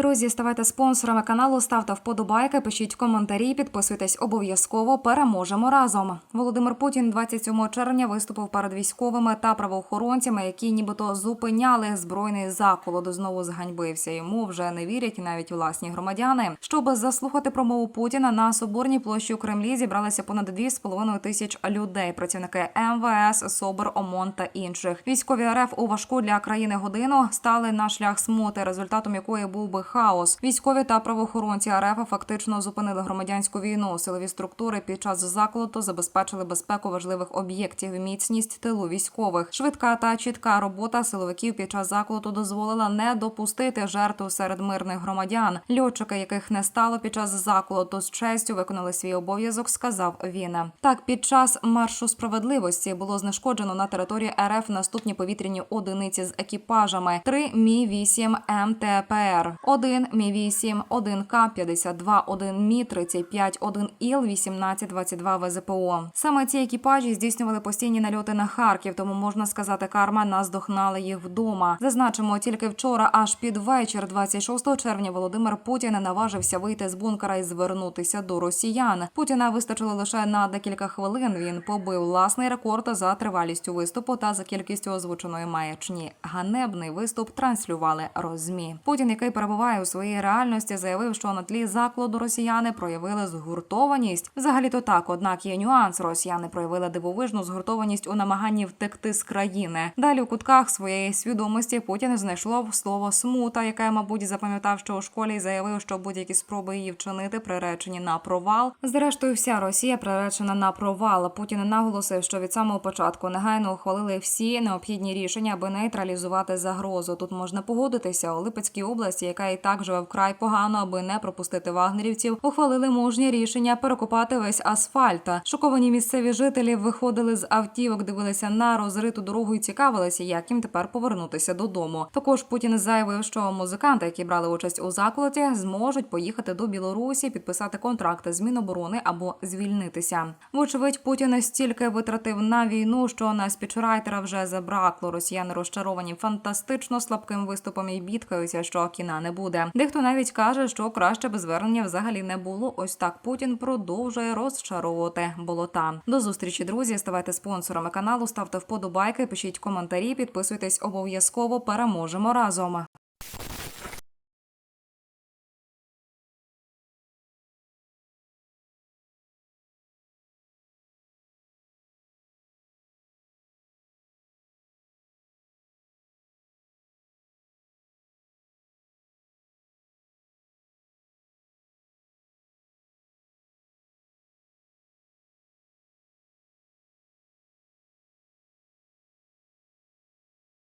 Друзі, ставайте спонсорами каналу, ставте вподобайки, пишіть коментарі, підписуйтесь обов'язково. Переможемо разом. Володимир Путін 27 червня виступив перед військовими та правоохоронцями, які нібито зупиняли збройний заколот. Знову зганьбився. Йому вже не вірять навіть власні громадяни. Щоб заслухати промову Путіна на соборній площі у Кремлі зібралися понад 2,5 тисяч людей. Працівники МВС, СОБР, ОМОН та інших. Військові РФ у важку для країни годину стали на шлях смути, результатом якої був би хаос. Військові та правоохоронці РФ фактично зупинили громадянську війну. Силові структури під час заколоту забезпечили безпеку важливих об'єктів, міцність тилу військових. Швидка та чітка робота силовиків під час заколоту дозволила не допустити жертв серед мирних громадян. Льотчики, яких не стало під час заколоту, з честю виконали свій обов'язок, сказав він. Так, під час маршу справедливості було знешкоджено на території РФ наступні повітряні одиниці з екіпажами: 3 Мі 8 МТПР, 1 Мі 8 1 К 52 1 Мі 35 1 Іл 1822 ВЗПО. Саме ці екіпажі здійснювали постійні нальоти на Харків, тому можна сказати, карма наздогнала їх вдома. Зазначимо, тільки вчора, аж під вечір, 26 червня, Володимир Путін наважився вийти з бункера і звернутися до росіян. Путіна вистачило лише на декілька хвилин. Він побив власний рекорд за тривалістю виступу та за кількістю озвученої маячні. Ганебний виступ транслювали розмі. Путін, який перебуває у своїй реальності, заявив, що на тлі закладу росіяни проявили згуртованість. Взагалі то так, однак є нюанс. Росіяни проявили дивовижну згуртованість у намаганні втекти з країни. Далі у кутках своєї свідомості Путін знайшло слово смута, яке, мабуть, запам'ятав, що у школі заявив, що будь-які спроби її вчинити приречені на провал. Зрештою, вся Росія приречена на провал. Путін наголосив, що від самого початку негайно ухвалили всі необхідні рішення, аби нейтралізувати загрозу. Тут можна погодитися у Липецькій області, яка і так живе вкрай погано, аби не пропустити вагнерівців. Ухвалили мужні рішення перекопати весь асфальт. Шоковані місцеві жителі виходили з автівок, дивилися на розриту дорогу і цікавилися, як їм тепер повернутися додому. Також Путін заявив, що музиканти, які брали участь у заколоті, зможуть поїхати до Білорусі, підписати контракти з Міноборони або звільнитися. Вочевидь, Путін стільки витратив на війну, що на спічрайтера вже забракло. Росіяни розчаровані фантастично слабким виступом і бідкаються, що кіна не буде. Дехто навіть каже, що краще б звернення взагалі не було. Ось так Путін продовжує розчаровувати болота. До зустрічі, друзі. Ставайте спонсорами каналу, ставте вподобайки, пишіть коментарі, підписуйтесь обов'язково. Переможемо разом.